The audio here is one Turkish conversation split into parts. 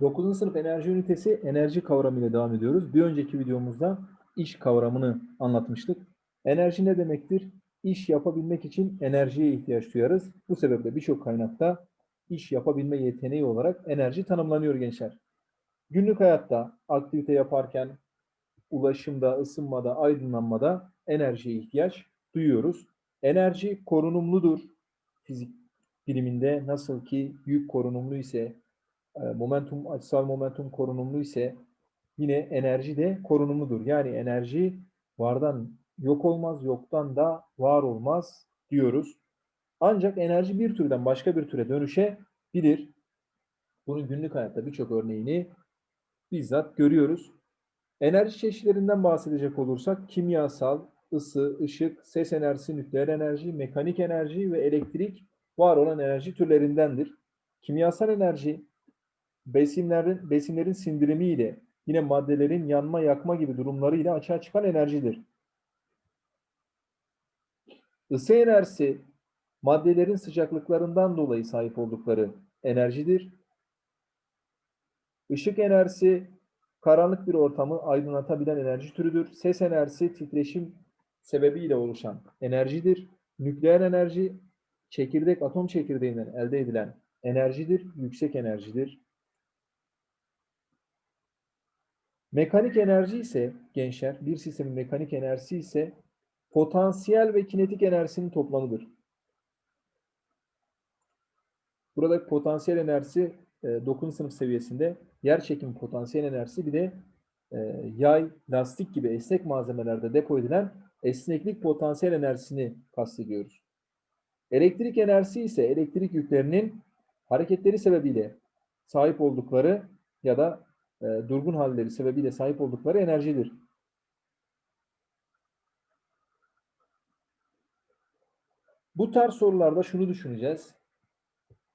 9. sınıf enerji ünitesi enerji kavramı ile devam ediyoruz. Bir önceki videomuzda iş kavramını anlatmıştık. Enerji ne demektir? İş yapabilmek için enerjiye ihtiyaç duyarız. Bu sebeple birçok kaynakta iş yapabilme yeteneği olarak enerji tanımlanıyor gençler. Günlük hayatta aktivite yaparken, ulaşımda, ısınmada, aydınlanmada enerjiye ihtiyaç duyuyoruz. Enerji korunumludur. Fizik biliminde nasıl ki yük korunumlu ise, momentum, açısal momentum korunumlu ise yine enerji de korunumludur. Yani enerji vardan yok olmaz, yoktan da var olmaz diyoruz. Ancak enerji bir türden başka bir türe dönüşebilir. Bunun günlük hayatta birçok örneğini bizzat görüyoruz. Enerji çeşitlerinden bahsedecek olursak kimyasal, ısı, ışık, ses enerjisi, nükleer enerji, mekanik enerji ve elektrik var olan enerji türlerindendir. Kimyasal enerji besinlerin besinlerin sindirimi ile yine maddelerin yanma, yakma gibi durumlarıyla açığa çıkan enerjidir. Isı enerjisi maddelerin sıcaklıklarından dolayı sahip oldukları enerjidir. Işık enerjisi karanlık bir ortamı aydınlatabilen enerji türüdür. Ses enerjisi titreşim sebebiyle oluşan enerjidir. Nükleer enerji çekirdek atom çekirdeğinden elde edilen enerjidir, yüksek enerjidir. Mekanik enerji ise gençler, bir sistemin mekanik enerjisi ise potansiyel ve kinetik enerjisinin toplamıdır. Burada potansiyel enerjisi e, 9. sınıf seviyesinde, yer çekimi potansiyel enerjisi bir de e, yay, lastik gibi esnek malzemelerde depo edilen esneklik potansiyel enerjisini kastediyoruz. Elektrik enerjisi ise elektrik yüklerinin hareketleri sebebiyle sahip oldukları ya da e, durgun halleri sebebiyle sahip oldukları enerjidir. Bu tarz sorularda şunu düşüneceğiz.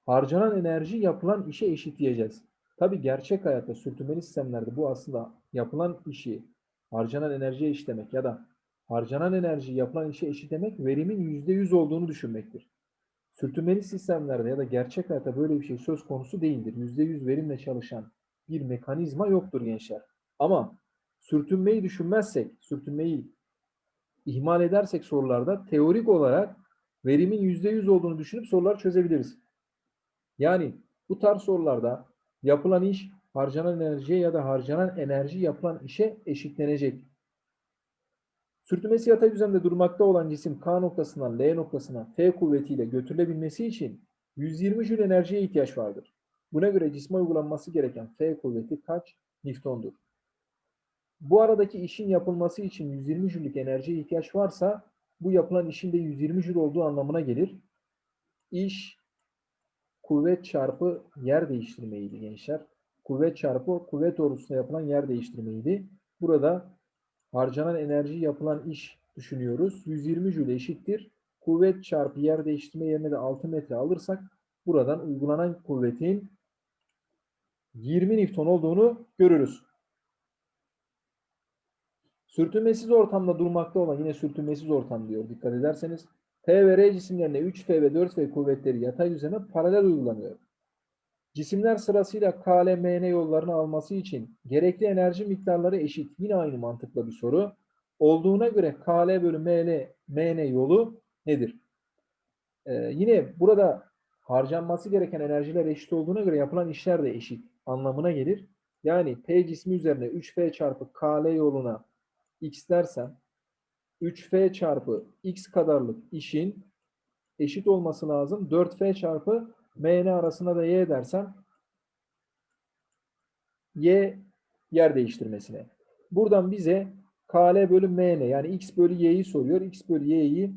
Harcanan enerji yapılan işe eşitleyeceğiz. Tabi gerçek hayatta sürtünmeli sistemlerde bu aslında yapılan işi harcanan enerjiye eşitlemek ya da harcanan enerji yapılan işe eşitlemek verimin %100 olduğunu düşünmektir. Sürtünmeli sistemlerde ya da gerçek hayatta böyle bir şey söz konusu değildir. %100 verimle çalışan bir mekanizma yoktur gençler. Ama sürtünmeyi düşünmezsek, sürtünmeyi ihmal edersek sorularda teorik olarak verimin %100 olduğunu düşünüp soruları çözebiliriz. Yani bu tarz sorularda yapılan iş harcanan enerjiye ya da harcanan enerji yapılan işe eşitlenecek. Sürtünmesi yatay düzlemde durmakta olan cisim K noktasından L noktasına F kuvvetiyle götürülebilmesi için 120 jül enerjiye ihtiyaç vardır. Buna göre cisme uygulanması gereken F kuvveti kaç Newton'dur? Bu aradaki işin yapılması için 120 jüllük enerjiye ihtiyaç varsa bu yapılan işin de 120 jül olduğu anlamına gelir. İş kuvvet çarpı yer değiştirmeydi gençler. Kuvvet çarpı kuvvet doğrultusunda yapılan yer değiştirmeydi. Burada harcanan enerji yapılan iş düşünüyoruz. 120 jül eşittir. Kuvvet çarpı yer değiştirme yerine de 6 metre alırsak buradan uygulanan kuvvetin 20 Newton olduğunu görürüz. Sürtünmesiz ortamda durmakta olan yine sürtünmesiz ortam diyor. Dikkat ederseniz P ve R cisimlerine 3F ve 4F kuvvetleri yatay düzene paralel uygulanıyor. Cisimler sırasıyla K, L, yollarını alması için gerekli enerji miktarları eşit. Yine aynı mantıkla bir soru. Olduğuna göre K, L bölü M, L, yolu nedir? Ee, yine burada harcanması gereken enerjiler eşit olduğuna göre yapılan işler de eşit anlamına gelir. Yani P cismi üzerine 3F çarpı KL yoluna X dersem 3F çarpı X kadarlık işin eşit olması lazım. 4F çarpı MN arasına da Y dersem Y yer değiştirmesine. Buradan bize KL bölü MN yani X bölü Y'yi soruyor. X bölü Y'yi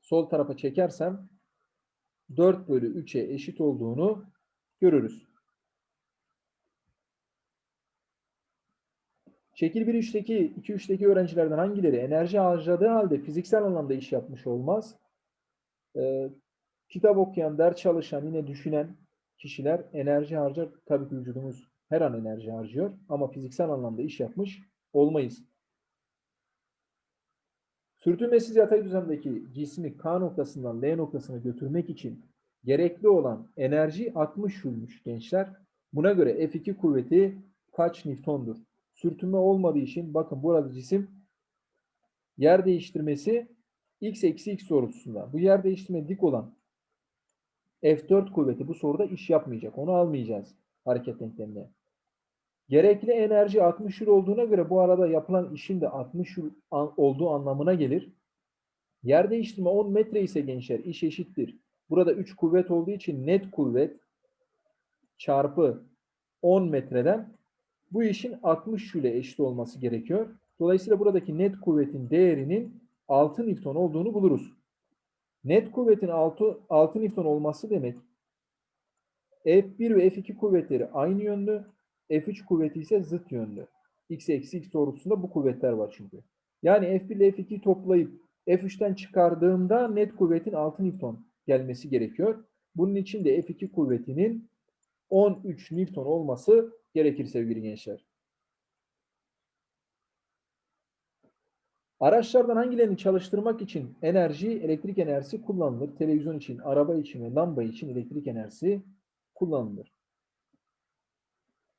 sol tarafa çekersem 4 bölü 3'e eşit olduğunu görürüz. Şekil 1-3'teki 2-3'teki öğrencilerden hangileri enerji harcadığı halde fiziksel anlamda iş yapmış olmaz? Ee, kitap okuyan, ders çalışan, yine düşünen kişiler enerji harcar. Tabii ki vücudumuz her an enerji harcıyor ama fiziksel anlamda iş yapmış olmayız. Sürtünmesiz yatay düzlemdeki cismi K noktasından L noktasına götürmek için gerekli olan enerji 60 jülmüş gençler. Buna göre F2 kuvveti kaç Newton'dur? Sürtünme olmadığı için bakın burada cisim yer değiştirmesi x eksi x doğrultusunda. Bu yer değiştirme dik olan F4 kuvveti bu soruda iş yapmayacak. Onu almayacağız hareket denklemine. Gerekli enerji 60 Joule olduğuna göre bu arada yapılan işin de 60 Joule olduğu anlamına gelir. Yer değiştirme 10 metre ise gençler iş eşittir. Burada 3 kuvvet olduğu için net kuvvet çarpı 10 metreden bu işin 60 Joule eşit olması gerekiyor. Dolayısıyla buradaki net kuvvetin değerinin 6 Newton olduğunu buluruz. Net kuvvetin 6, 6 Newton olması demek F1 ve F2 kuvvetleri aynı yönlü, F3 kuvveti ise zıt yönlü. X eksi X doğrultusunda bu kuvvetler var çünkü. Yani F1 ile F2'yi toplayıp F3'ten çıkardığımda net kuvvetin 6 Newton gelmesi gerekiyor. Bunun için de F2 kuvvetinin 13 Newton olması gerekir sevgili gençler. Araçlardan hangilerini çalıştırmak için enerji, elektrik enerjisi kullanılır? Televizyon için, araba için ve lamba için elektrik enerjisi kullanılır.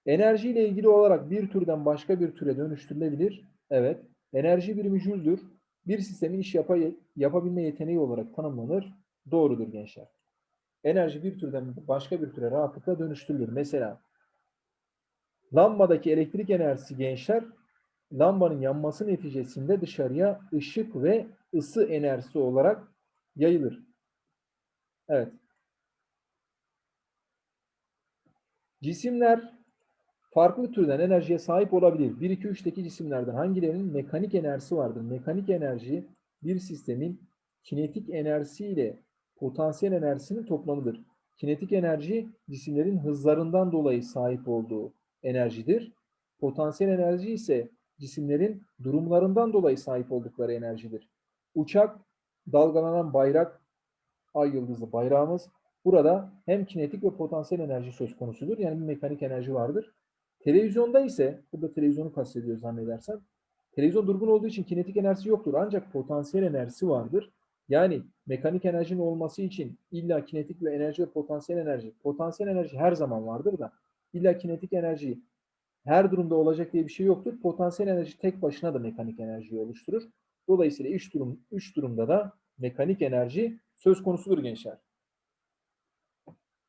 Enerji ile ilgili olarak bir türden başka bir türe dönüştürülebilir. Evet. Enerji birimi jüldür. Bir sistemin iş yapa, yapabilme yeteneği olarak tanımlanır. Doğrudur gençler. Enerji bir türden başka bir türe rahatlıkla dönüştürülür. Mesela lambadaki elektrik enerjisi gençler lambanın yanması neticesinde dışarıya ışık ve ısı enerjisi olarak yayılır. Evet. Cisimler farklı türden enerjiye sahip olabilir. 1, 2, 3'teki cisimlerden hangilerinin mekanik enerjisi vardır? Mekanik enerji bir sistemin kinetik enerjisi ile potansiyel enerjisinin toplamıdır. Kinetik enerji cisimlerin hızlarından dolayı sahip olduğu enerjidir. Potansiyel enerji ise cisimlerin durumlarından dolayı sahip oldukları enerjidir. Uçak, dalgalanan bayrak, ay yıldızlı bayrağımız. Burada hem kinetik ve potansiyel enerji söz konusudur. Yani bir mekanik enerji vardır. Televizyonda ise, burada televizyonu kastediyoruz zannedersem, televizyon durgun olduğu için kinetik enerjisi yoktur. Ancak potansiyel enerjisi vardır. Yani mekanik enerjinin olması için illa kinetik ve enerji ve potansiyel enerji. Potansiyel enerji her zaman vardır da illa kinetik enerji her durumda olacak diye bir şey yoktur. Potansiyel enerji tek başına da mekanik enerjiyi oluşturur. Dolayısıyla üç durum üç durumda da mekanik enerji söz konusudur gençler.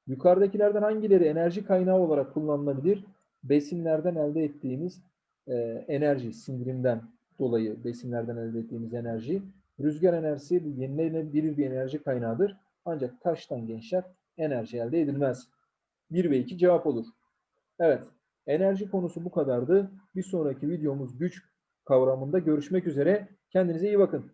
Yukarıdakilerden hangileri enerji kaynağı olarak kullanılabilir? Besinlerden elde ettiğimiz e, enerji, sindirimden dolayı besinlerden elde ettiğimiz enerji. Rüzgar enerjisi bir yenilenebilir bir enerji kaynağıdır. Ancak taştan gençler enerji elde edilmez. 1 ve 2 cevap olur. Evet, enerji konusu bu kadardı. Bir sonraki videomuz güç kavramında görüşmek üzere. Kendinize iyi bakın.